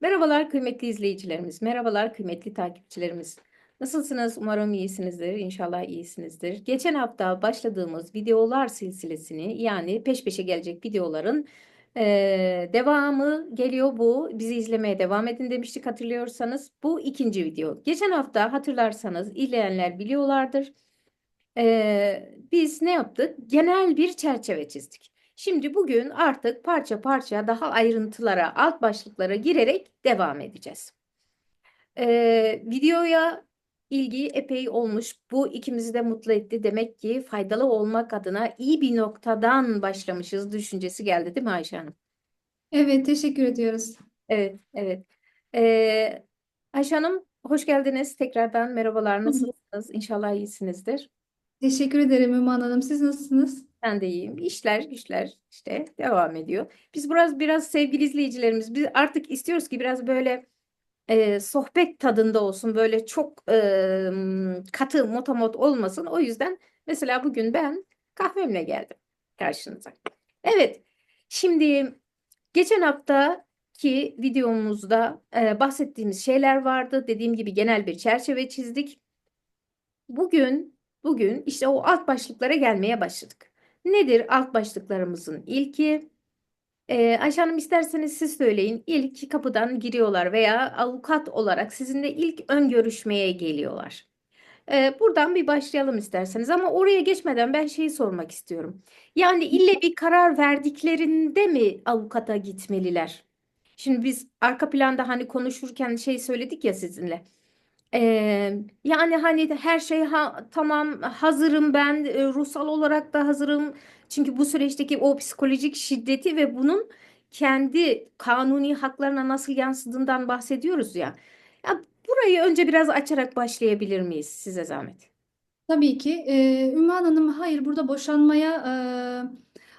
Merhabalar kıymetli izleyicilerimiz, merhabalar kıymetli takipçilerimiz. Nasılsınız? Umarım iyisinizdir, İnşallah iyisinizdir. Geçen hafta başladığımız videolar silsilesini yani peş peşe gelecek videoların eee, devamı geliyor bu. Bizi izlemeye devam edin demiştik hatırlıyorsanız. Bu ikinci video. Geçen hafta hatırlarsanız izleyenler biliyorlardır. Eee, biz ne yaptık? Genel bir çerçeve çizdik. Şimdi bugün artık parça parça daha ayrıntılara, alt başlıklara girerek devam edeceğiz. Eee, videoya ilgi epey olmuş. Bu ikimizi de mutlu etti. Demek ki faydalı olmak adına iyi bir noktadan başlamışız düşüncesi geldi değil mi Ayşe Hanım? Evet, teşekkür ediyoruz. Evet, evet. Eee Ayşe Hanım hoş geldiniz. Tekrardan merhabalar. Nasılsınız? İnşallah iyisinizdir. Teşekkür ederim Üman Hanım. Siz nasılsınız? Ben de iyiyim. İşler, güçler işte devam ediyor. Biz biraz biraz sevgili izleyicilerimiz biz artık istiyoruz ki biraz böyle e, sohbet tadında olsun. Böyle çok e, katı motamot olmasın. O yüzden mesela bugün ben kahvemle geldim karşınıza. Evet. Şimdi geçen haftaki videomuzda e, bahsettiğimiz şeyler vardı. Dediğim gibi genel bir çerçeve çizdik. Bugün bugün işte o alt başlıklara gelmeye başladık. Nedir alt başlıklarımızın ilki? Ee, Ayşe Hanım isterseniz siz söyleyin. İlk kapıdan giriyorlar veya avukat olarak sizinle ilk ön görüşmeye geliyorlar. Ee, buradan bir başlayalım isterseniz ama oraya geçmeden ben şeyi sormak istiyorum. Yani ille bir karar verdiklerinde mi avukata gitmeliler? Şimdi biz arka planda hani konuşurken şey söyledik ya sizinle. Ee, yani hani her şey ha- tamam hazırım ben e, ruhsal olarak da hazırım. Çünkü bu süreçteki o psikolojik şiddeti ve bunun kendi kanuni haklarına nasıl yansıdığından bahsediyoruz ya. Ya burayı önce biraz açarak başlayabilir miyiz size zahmet? Tabii ki. Ee, Ümmü Hanım, hayır burada boşanmaya e,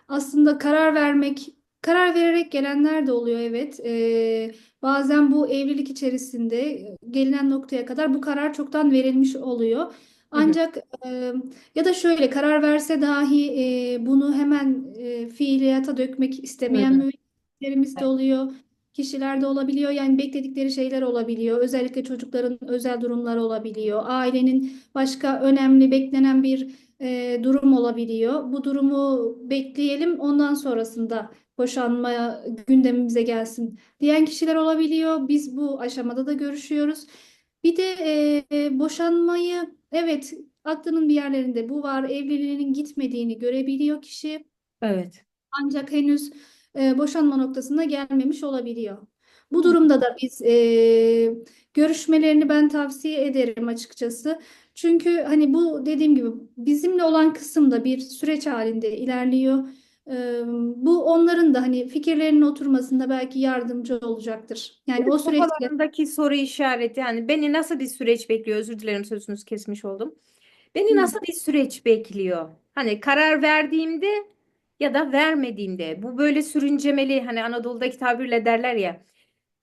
aslında karar vermek, karar vererek gelenler de oluyor evet. Ee, bazen bu evlilik içerisinde gelinen noktaya kadar bu karar çoktan verilmiş oluyor. Hı hı, Ancak e, ya da şöyle karar verse dahi e, bunu hemen e, fiiliyata dökmek istemeyen hı. müvekkillerimiz de oluyor. Kişiler de olabiliyor. Yani bekledikleri şeyler olabiliyor. Özellikle çocukların özel durumları olabiliyor. Ailenin başka önemli beklenen bir e, durum olabiliyor. Bu durumu bekleyelim, ondan sonrasında boşanma gündemimize gelsin diyen kişiler olabiliyor. Biz bu aşamada da görüşüyoruz. Bir de e, boşanmayı, evet aklının bir yerlerinde bu var, evliliğinin gitmediğini görebiliyor kişi. Evet. Ancak henüz e, boşanma noktasına gelmemiş olabiliyor. Bu durumda da biz e, görüşmelerini ben tavsiye ederim açıkçası. Çünkü hani bu dediğim gibi bizimle olan kısım da bir süreç halinde ilerliyor. E, bu onların da hani fikirlerinin oturmasında belki yardımcı olacaktır. Yani o süreçte Kafalarındaki soru işareti yani beni nasıl bir süreç bekliyor? Özür dilerim sözünüzü kesmiş oldum. Beni Hı. nasıl bir süreç bekliyor? Hani karar verdiğimde ya da vermediğimde bu böyle sürüncemeli hani Anadolu'daki tabirle derler ya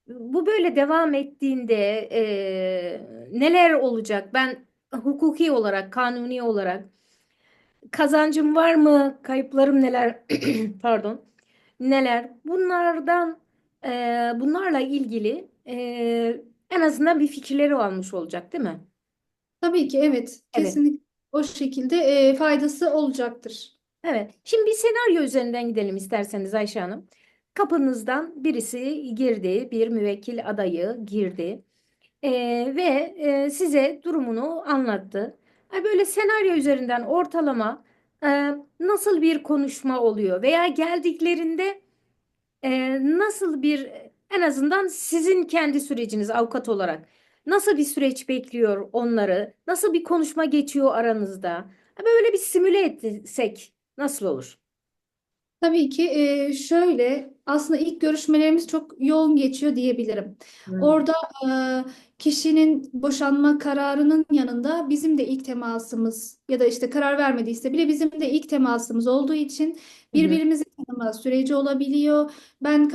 bu böyle devam ettiğinde eee, neler olacak? Ben hukuki olarak, kanuni olarak kazancım var mı? Kayıplarım neler? Pardon. Neler? Bunlardan eee, bunlarla ilgili eee, en azından bir fikirleri olmuş olacak, değil mi? tabii ki evet Evet. kesinlikle o şekilde e, faydası olacaktır. Evet. Şimdi bir senaryo üzerinden gidelim isterseniz Ayşe Hanım. Kapınızdan birisi girdi, bir müvekkil adayı girdi Ee, ve e, size durumunu anlattı. Ha, Böyle senaryo üzerinden ortalama e, nasıl bir konuşma oluyor veya geldiklerinde e, nasıl bir en azından sizin kendi süreciniz avukat olarak nasıl bir süreç bekliyor onları? Nasıl bir konuşma geçiyor aranızda? Böyle bir simüle etsek nasıl olur? Tabii ki e, şöyle aslında ilk görüşmelerimiz çok yoğun geçiyor diyebilirim. Hmm. Orada e, kişinin boşanma kararının yanında bizim de ilk temasımız ya da işte karar vermediyse bile bizim de ilk temasımız olduğu için hı. birbirimizi tanıma süreci olabiliyor. Ben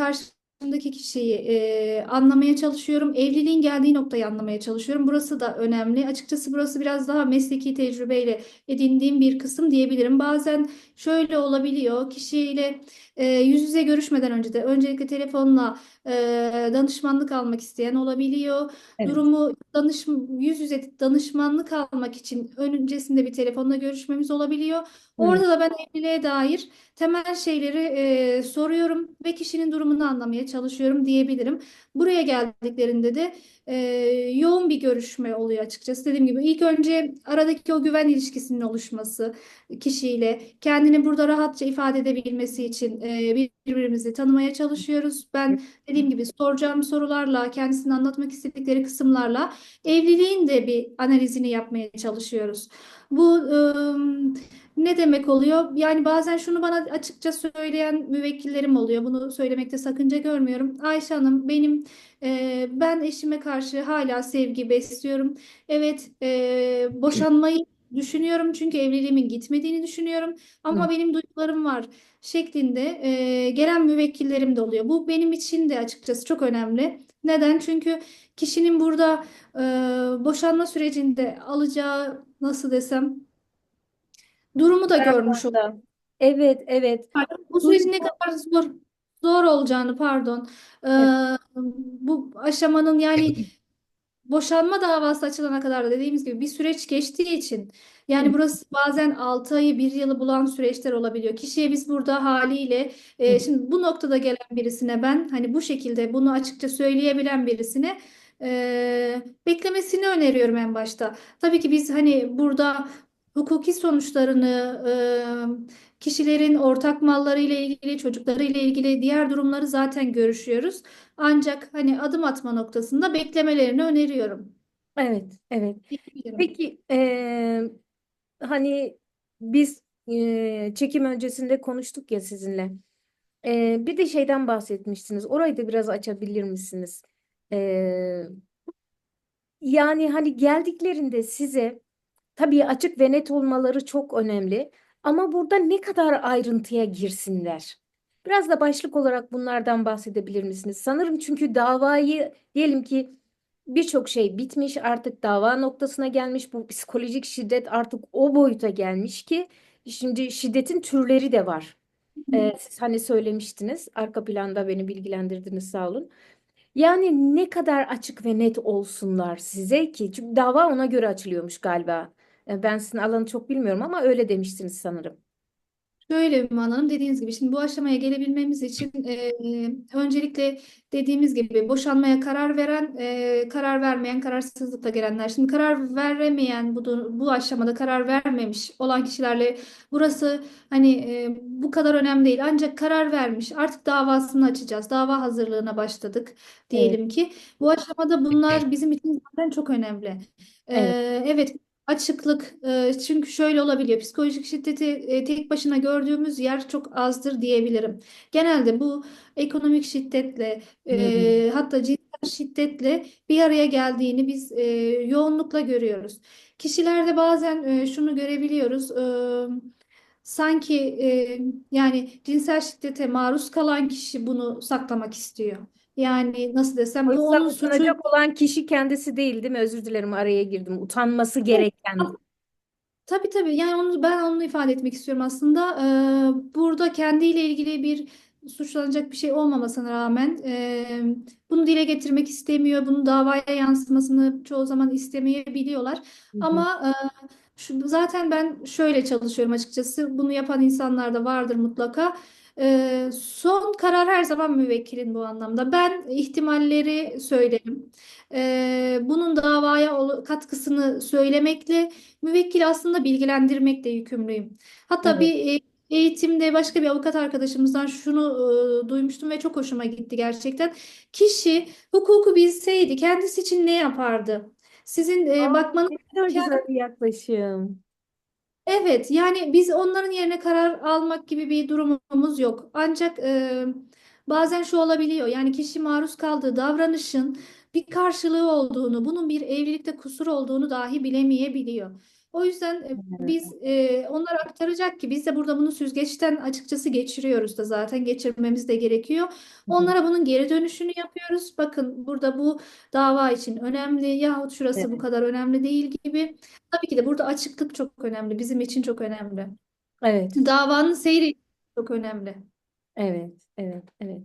karşımdaki kişiyi e, anlamaya çalışıyorum. Evliliğin geldiği noktayı anlamaya çalışıyorum. Burası da önemli. Açıkçası burası biraz daha mesleki tecrübeyle edindiğim bir kısım diyebilirim. Bazen şöyle olabiliyor. Kişiyle e, yüz yüze görüşmeden önce de öncelikle telefonla e, danışmanlık almak isteyen olabiliyor. Evet. Durumu danış, yüz yüze danışmanlık almak için öncesinde bir telefonla görüşmemiz olabiliyor. Orada da ben evliliğe dair temel şeyleri e, soruyorum ve kişinin durumunu anlamaya çalışıyorum diyebilirim. Buraya geldiklerinde de e, yoğun bir görüşme oluyor açıkçası. Dediğim gibi ilk önce aradaki o güven ilişkisinin oluşması kişiyle kendini burada rahatça ifade edebilmesi için e, birbirimizi tanımaya çalışıyoruz. Ben dediğim gibi soracağım sorularla, kendisini anlatmak istedikleri kısımlarla evliliğin de bir analizini yapmaya çalışıyoruz. Bu ım, ne demek oluyor? Yani bazen şunu bana açıkça söyleyen müvekkillerim oluyor. Bunu söylemekte sakınca görmüyorum. Ayşe Hanım, benim e, ben eşime karşı hala sevgi besliyorum. Evet, e, boşanmayı düşünüyorum çünkü evliliğimin gitmediğini düşünüyorum. Ama Hı. benim duygularım var şeklinde e, gelen müvekkillerim de oluyor. Bu benim için de açıkçası çok önemli. Neden? Çünkü kişinin burada e, boşanma sürecinde alacağı nasıl desem durumu da görmüş. Da. Evet, evet. Bu sürecin ne kadar zor zor olacağını pardon. E, Evet. bu aşamanın yani boşanma davası açılana kadar da dediğimiz gibi bir süreç geçtiği için yani Hı. burası bazen 6 ayı bir yılı bulan süreçler olabiliyor. Kişiye biz burada haliyle Hı. e, şimdi bu noktada gelen birisine ben hani bu şekilde bunu açıkça söyleyebilen birisine e, beklemesini öneriyorum en başta. Tabii ki biz hani burada hukuki sonuçlarını e, kişilerin ortak malları ile ilgili, çocukları ile ilgili diğer durumları zaten görüşüyoruz. Ancak hani adım atma noktasında beklemelerini öneriyorum. Evet, evet. Peki eee, hani biz eee, çekim öncesinde konuştuk ya sizinle. Eee, bir de şeyden bahsetmiştiniz. Orayı da biraz açabilir misiniz? Eee, yani hani geldiklerinde size tabii açık ve net olmaları çok önemli. Ama burada ne kadar ayrıntıya girsinler? Biraz da başlık olarak bunlardan bahsedebilir misiniz? Sanırım çünkü davayı diyelim ki birçok şey bitmiş artık dava noktasına gelmiş. Bu psikolojik şiddet artık o boyuta gelmiş ki şimdi şiddetin türleri de var. Ee, siz hani söylemiştiniz arka planda beni bilgilendirdiniz sağ olun. Yani ne kadar açık ve net olsunlar size ki çünkü dava ona göre açılıyormuş galiba. Ee, Ben sizin alanı çok bilmiyorum ama öyle demiştiniz sanırım. Şöyle bir Hanım dediğiniz gibi şimdi bu aşamaya gelebilmemiz için e, öncelikle dediğimiz gibi boşanmaya karar veren, e, karar vermeyen, kararsızlıkla gelenler. Şimdi karar veremeyen bu bu aşamada karar vermemiş olan kişilerle burası hani e, bu kadar önemli değil. Ancak karar vermiş. Artık davasını açacağız. Dava hazırlığına başladık Evet, diyelim ki. Bu aşamada bunlar bizim için zaten çok önemli. E, evet, evet Açıklık e, çünkü şöyle olabiliyor. Psikolojik şiddeti e, tek başına gördüğümüz yer çok azdır diyebilirim. Genelde bu ekonomik şiddetle Hmm, hatta cinsel şiddetle bir araya geldiğini biz e, yoğunlukla görüyoruz. Kişilerde bazen e, şunu görebiliyoruz. E, sanki e, yani cinsel şiddete maruz kalan kişi bunu saklamak istiyor. Yani nasıl desem bu Oysa onun suçu utanacak olan kişi kendisi değil, değil mi? Özür dilerim araya girdim. Utanması gereken. Tabii tabii yani onu ben onu ifade etmek istiyorum aslında. Ee, burada kendiyle ilgili bir suçlanacak bir şey olmamasına rağmen e, bunu dile getirmek istemiyor. Bunun davaya yansımasını çoğu zaman istemeyebiliyorlar. Hı hı. Ama e, şu, zaten ben şöyle çalışıyorum açıkçası. Bunu yapan insanlar da vardır mutlaka. Ee, son karar her zaman müvekkilin bu anlamda. Ben ihtimalleri söylerim. Ee, bunun davaya katkısını söylemekle müvekkil aslında bilgilendirmekle yükümlüyüm. Hatta Evet. bir e, eğitimde başka bir avukat arkadaşımızdan şunu e, duymuştum ve çok hoşuma gitti gerçekten. Kişi hukuku bilseydi kendisi için ne yapardı? Sizin e, Aa, bakmanız ne kadar gereken güzel bir yaklaşım. Evet, yani biz onların yerine karar almak gibi bir durumumuz yok. Ancak e, bazen şu olabiliyor. Yani kişi maruz kaldığı davranışın bir karşılığı olduğunu, bunun bir evlilikte kusur olduğunu dahi bilemeyebiliyor. O yüzden e, biz e, onlara aktaracak ki biz de burada bunu süzgeçten açıkçası geçiriyoruz da zaten geçirmemiz de gerekiyor. Onlara bunun geri dönüşünü yapıyoruz. Bakın burada bu dava için önemli yahut şurası bu Evet. kadar önemli değil gibi. Tabii ki de burada açıklık çok önemli. Bizim için çok önemli. Evet. Davanın seyri çok önemli. Evet, evet, evet.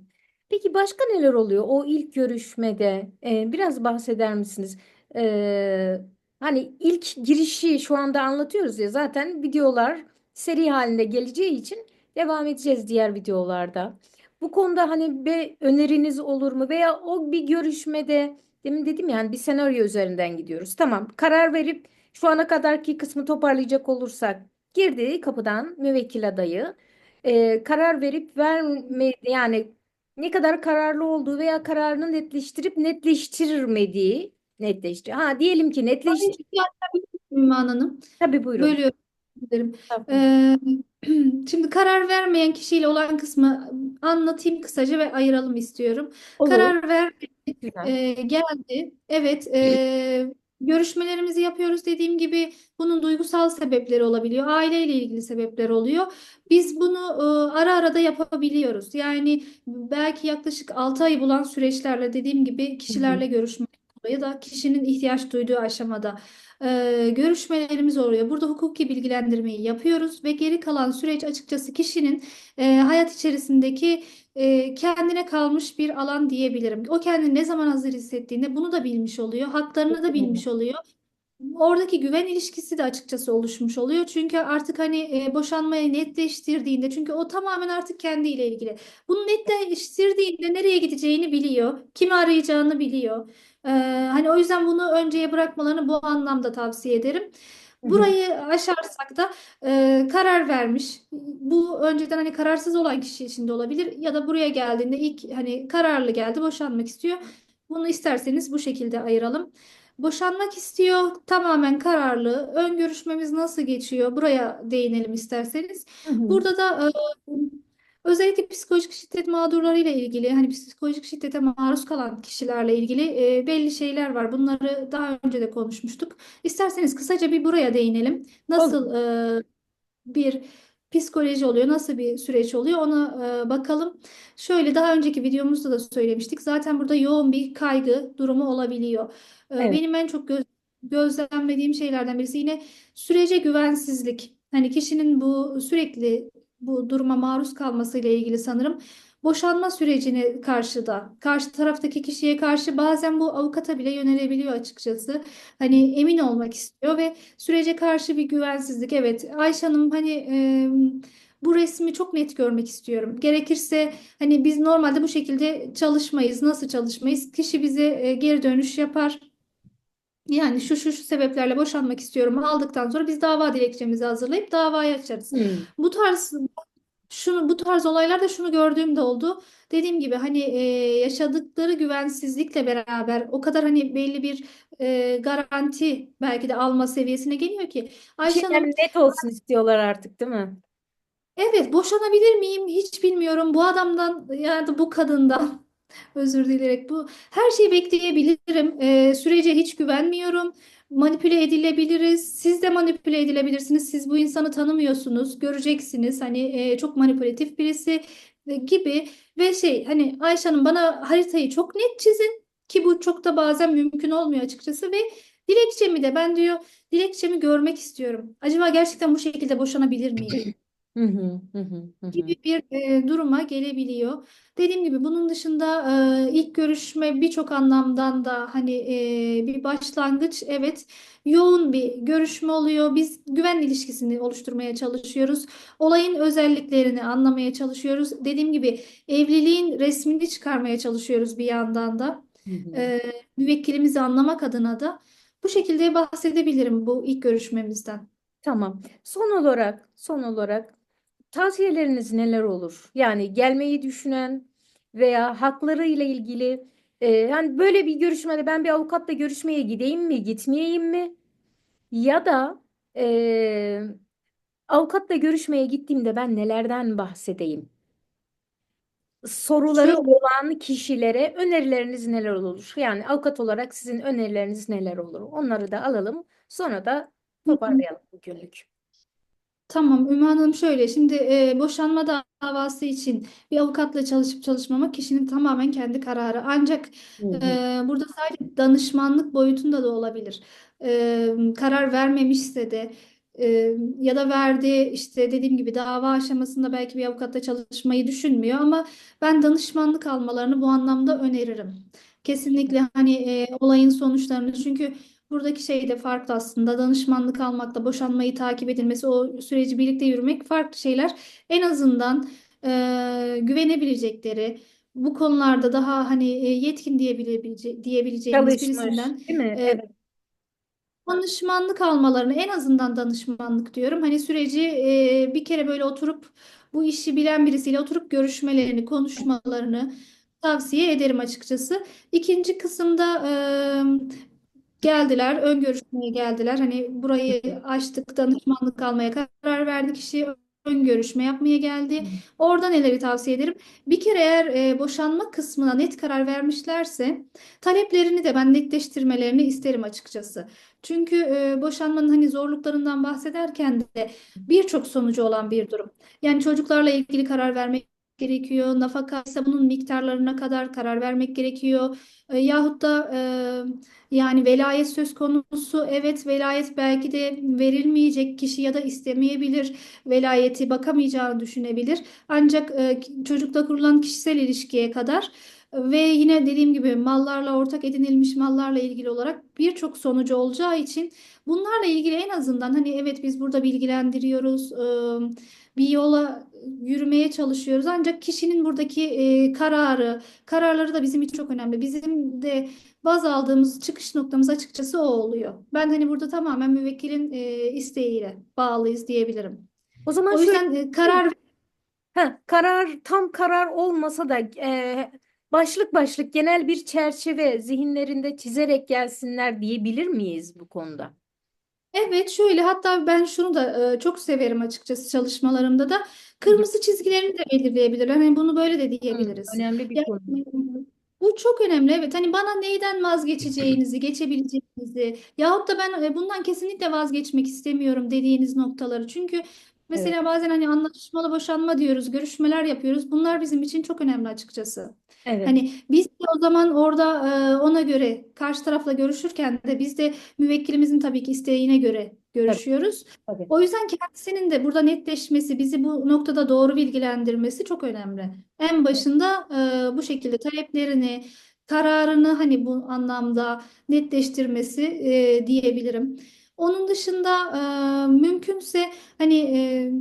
Peki başka neler oluyor o ilk görüşmede? Ee, biraz bahseder misiniz? Ee, hani ilk girişi şu anda anlatıyoruz ya zaten videolar seri halinde geleceği için devam edeceğiz diğer videolarda. Bu konuda hani bir öneriniz olur mu? Veya o bir görüşmede demin dedim yani bir senaryo üzerinden gidiyoruz. Tamam, karar verip şu ana kadarki kısmı toparlayacak olursak girdi kapıdan müvekkil adayı e, karar verip verme yani ne kadar kararlı olduğu veya kararını netleştirip netleştirmediği netleştir. Ha diyelim ki netleştir. Araya bir atabilir miyim Ümmü Hanım? Tabii buyurun. Bölüyorum. Dilerim. Ee, şimdi karar vermeyen kişiyle olan kısmı anlatayım kısaca ve ayıralım istiyorum. Olur. Karar ver e, geldi. Evet, e, görüşmelerimizi yapıyoruz dediğim gibi bunun duygusal sebepleri olabiliyor. Aileyle ilgili sebepler oluyor. Biz bunu e, ara ara da yapabiliyoruz. Yani belki yaklaşık 6 ay bulan süreçlerle dediğim gibi kişilerle görüşme ya da kişinin ihtiyaç duyduğu aşamada e, görüşmelerimiz oluyor. Burada hukuki bilgilendirmeyi yapıyoruz ve geri kalan süreç açıkçası kişinin e, hayat içerisindeki e, kendine kalmış bir alan diyebilirim. O kendini ne zaman hazır hissettiğinde bunu da bilmiş oluyor, haklarını da bilmiş oluyor. Oradaki güven ilişkisi de açıkçası oluşmuş oluyor. Çünkü artık hani boşanmayı netleştirdiğinde çünkü o tamamen artık kendiyle ilgili. Bunu netleştirdiğinde nereye gideceğini biliyor, kimi arayacağını biliyor. Ee, hani o yüzden bunu önceye bırakmalarını bu anlamda tavsiye ederim. Burayı aşarsak da e, karar vermiş. Bu önceden hani kararsız olan kişi için de olabilir ya da buraya geldiğinde ilk hani kararlı geldi, boşanmak istiyor. Bunu isterseniz bu şekilde ayıralım. Boşanmak istiyor, tamamen kararlı. Ön görüşmemiz nasıl geçiyor? Buraya değinelim isterseniz. Hı hı. Burada da e, özellikle psikolojik şiddet mağdurlarıyla ilgili, hani psikolojik şiddete maruz kalan kişilerle ilgili e, belli şeyler var. Bunları daha önce de konuşmuştuk. İsterseniz kısaca bir buraya değinelim. Nasıl e, bir psikoloji oluyor, nasıl bir süreç oluyor ona e, bakalım. Şöyle daha önceki videomuzda da söylemiştik. Zaten burada yoğun bir kaygı durumu olabiliyor. E, Evet. benim en çok göz, gözlemlediğim şeylerden birisi yine sürece güvensizlik. Hani kişinin bu sürekli bu duruma maruz kalmasıyla ilgili sanırım. Boşanma sürecine karşı da karşı taraftaki kişiye karşı bazen bu avukata bile yönelebiliyor açıkçası. Hani emin olmak istiyor ve sürece karşı bir güvensizlik. Evet Ayşe Hanım hani e, bu resmi çok net görmek istiyorum. Gerekirse hani biz normalde bu şekilde çalışmayız. Nasıl çalışmayız? Kişi bize e, geri dönüş yapar. Yani şu şu şu sebeplerle boşanmak istiyorum aldıktan sonra biz dava dilekçemizi hazırlayıp davayı açarız. Hı. Bu tarz şunu bu tarz olaylarda şunu gördüğüm de oldu. Dediğim gibi hani e, yaşadıkları güvensizlikle beraber o kadar hani belli bir e, garanti belki de alma seviyesine geliyor ki Ayşe şeyler Hanım net olsun istiyorlar artık değil mi? evet boşanabilir miyim hiç bilmiyorum bu adamdan ya da bu kadından özür dileyerek bu. Her şeyi bekleyebilirim. E, sürece hiç güvenmiyorum. Manipüle edilebiliriz. Siz de manipüle edilebilirsiniz. Siz bu insanı tanımıyorsunuz. Göreceksiniz. Hani e, çok manipülatif birisi e, gibi. Ve şey hani Ayşe bana haritayı çok net çizin ki bu çok da bazen mümkün olmuyor açıkçası. Ve dilekçemi de ben diyor dilekçemi görmek istiyorum. Acaba gerçekten bu şekilde boşanabilir miyim? Hı hı hı hı hı hı. gibi bir e, duruma gelebiliyor. Dediğim gibi bunun dışında e, ilk görüşme birçok anlamdan da hani e, bir başlangıç evet yoğun bir görüşme oluyor. Biz güven ilişkisini oluşturmaya çalışıyoruz. Olayın özelliklerini anlamaya çalışıyoruz. Dediğim gibi evliliğin resmini çıkarmaya çalışıyoruz bir yandan da. Hı hı. E, müvekkilimizi anlamak adına da bu şekilde bahsedebilirim bu ilk görüşmemizden. Tamam. Son olarak, son olarak tavsiyeleriniz neler olur? Yani gelmeyi düşünen veya hakları ile ilgili e, yani böyle bir görüşmede ben bir avukatla görüşmeye gideyim mi, gitmeyeyim mi? Ya da e, avukatla görüşmeye gittiğimde ben nelerden bahsedeyim? Soruları Şöyle olan kişilere önerileriniz neler olur? Yani avukat olarak sizin önerileriniz neler olur? Onları da alalım. Sonra da toparlayalım bugünlük. Tamam Ümmü Hanım şöyle şimdi e, boşanma davası için bir avukatla çalışıp çalışmamak kişinin tamamen kendi kararı. Ancak Hı hı. e, burada sadece danışmanlık boyutunda da olabilir. E, karar vermemişse de e, ya da verdi işte dediğim gibi dava aşamasında belki bir avukatla çalışmayı düşünmüyor ama ben danışmanlık almalarını bu anlamda öneririm. Kesinlikle hani e, olayın sonuçlarını çünkü buradaki şey de farklı aslında danışmanlık almakla boşanmayı takip edilmesi o süreci birlikte yürümek farklı şeyler. En azından e, güvenebilecekleri bu konularda daha hani e, yetkin diyebilece diyebileceğimiz Çalışmış, birisinden değil mi? e, Evet. danışmanlık almalarını en azından danışmanlık diyorum. Hani süreci e, bir kere böyle oturup bu işi bilen birisiyle oturup görüşmelerini, konuşmalarını tavsiye ederim açıkçası. İkinci kısımda e, geldiler, ön görüşmeye geldiler. Hani burayı açtık, danışmanlık almaya karar verdi kişi. Ön görüşme yapmaya geldi. Orada neleri tavsiye ederim? Bir kere eğer e, boşanma kısmına net karar vermişlerse taleplerini de ben netleştirmelerini isterim açıkçası. Çünkü e, boşanmanın hani zorluklarından bahsederken de birçok sonucu olan bir durum. Yani çocuklarla ilgili karar vermek gerekiyor. Nafaka ise bunun miktarlarına kadar karar vermek gerekiyor. E, yahut da e, yani velayet söz konusu. Evet velayet belki de verilmeyecek kişi ya da istemeyebilir. Velayeti bakamayacağını düşünebilir. Ancak e, çocukla kurulan kişisel ilişkiye kadar ve yine dediğim gibi mallarla ortak edinilmiş mallarla ilgili olarak birçok sonucu olacağı için bunlarla ilgili en azından hani evet biz burada bilgilendiriyoruz, bir yola yürümeye çalışıyoruz. Ancak kişinin buradaki kararı, kararları da bizim için çok önemli. Bizim de baz aldığımız çıkış noktamız açıkçası o oluyor. Ben hani burada tamamen müvekkilin isteğiyle bağlıyız diyebilirim. O zaman O yüzden karar Heh, karar tam karar olmasa da e, başlık başlık genel bir çerçeve zihinlerinde çizerek gelsinler diyebilir miyiz bu konuda? Evet şöyle hatta ben şunu da e, çok severim açıkçası çalışmalarımda da Hı hı. kırmızı çizgilerini de belirleyebilirler. Hani bunu böyle de Hı, diyebiliriz. önemli bir Yani konu. bu çok önemli. Evet hani bana neyden vazgeçeceğinizi, geçebileceğinizi yahut da ben e, bundan kesinlikle vazgeçmek istemiyorum dediğiniz noktaları. Çünkü Evet, mesela bazen hani anlaşmalı boşanma diyoruz, görüşmeler yapıyoruz. Bunlar bizim için çok önemli açıkçası. evet, Hani biz de o zaman orada e, ona göre karşı tarafla görüşürken de biz de müvekkilimizin tabii ki isteğine göre tabii, görüşüyoruz. tabii. O yüzden kendisinin de burada netleşmesi, bizi bu noktada doğru bilgilendirmesi çok önemli. En Evet, başında e, bu şekilde taleplerini, kararını hani bu anlamda netleştirmesi e, diyebilirim. Onun dışında e, mümkünse hani e,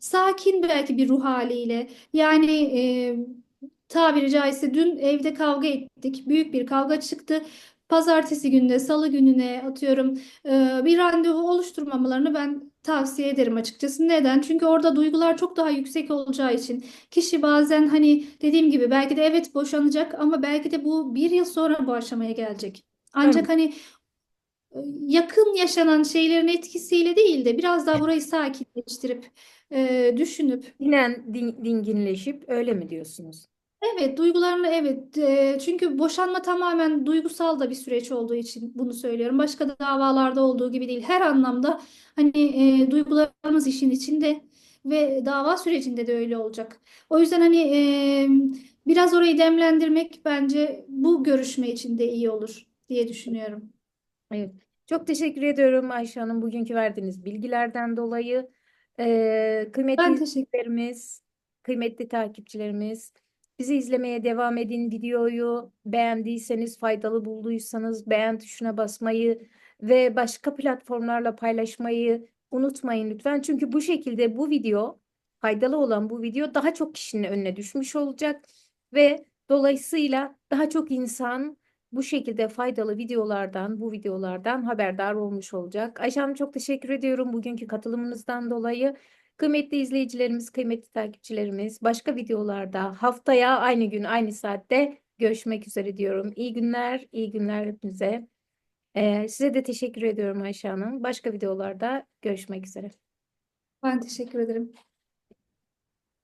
sakin belki bir ruh haliyle yani e, tabiri caizse dün evde kavga ettik. Büyük bir kavga çıktı. Pazartesi gününe, salı gününe atıyorum e, bir randevu oluşturmamalarını ben tavsiye ederim açıkçası. Neden? Çünkü orada duygular çok daha yüksek olacağı için kişi bazen hani dediğim gibi belki de evet boşanacak ama belki de bu bir yıl sonra bu aşamaya gelecek. Ancak tabii. hani yakın yaşanan şeylerin etkisiyle değil de biraz daha burayı sakinleştirip e, düşünüp Dinen din- dinginleşip öyle mi diyorsunuz? Evet, duygularını evet. Eee, çünkü boşanma tamamen duygusal da bir süreç olduğu için bunu söylüyorum. Başka davalarda olduğu gibi değil. Her anlamda hani eee, duygularımız işin içinde ve dava sürecinde de öyle olacak. O yüzden hani eee, biraz orayı demlendirmek bence bu görüşme için de iyi olur diye düşünüyorum. Evet. Çok teşekkür ediyorum Ayşe Hanım bugünkü verdiğiniz bilgilerden dolayı. Ee, kıymetli Ben teşekkür izleyicilerimiz, kıymetli takipçilerimiz, bizi izlemeye devam edin. Videoyu beğendiyseniz, faydalı bulduysanız beğen tuşuna basmayı ve başka platformlarla paylaşmayı unutmayın lütfen. Çünkü bu şekilde bu video, faydalı olan bu video daha çok kişinin önüne düşmüş olacak ve dolayısıyla daha çok insan bu şekilde faydalı videolardan, bu videolardan haberdar olmuş olacak. Ayşe çok teşekkür ediyorum bugünkü katılımınızdan dolayı. Kıymetli izleyicilerimiz, kıymetli takipçilerimiz, başka videolarda haftaya aynı gün, aynı saatte görüşmek üzere diyorum. İyi günler, iyi günler hepinize. Ee, size de teşekkür ediyorum Ayşe Hanım. Başka videolarda görüşmek üzere. ben teşekkür ederim.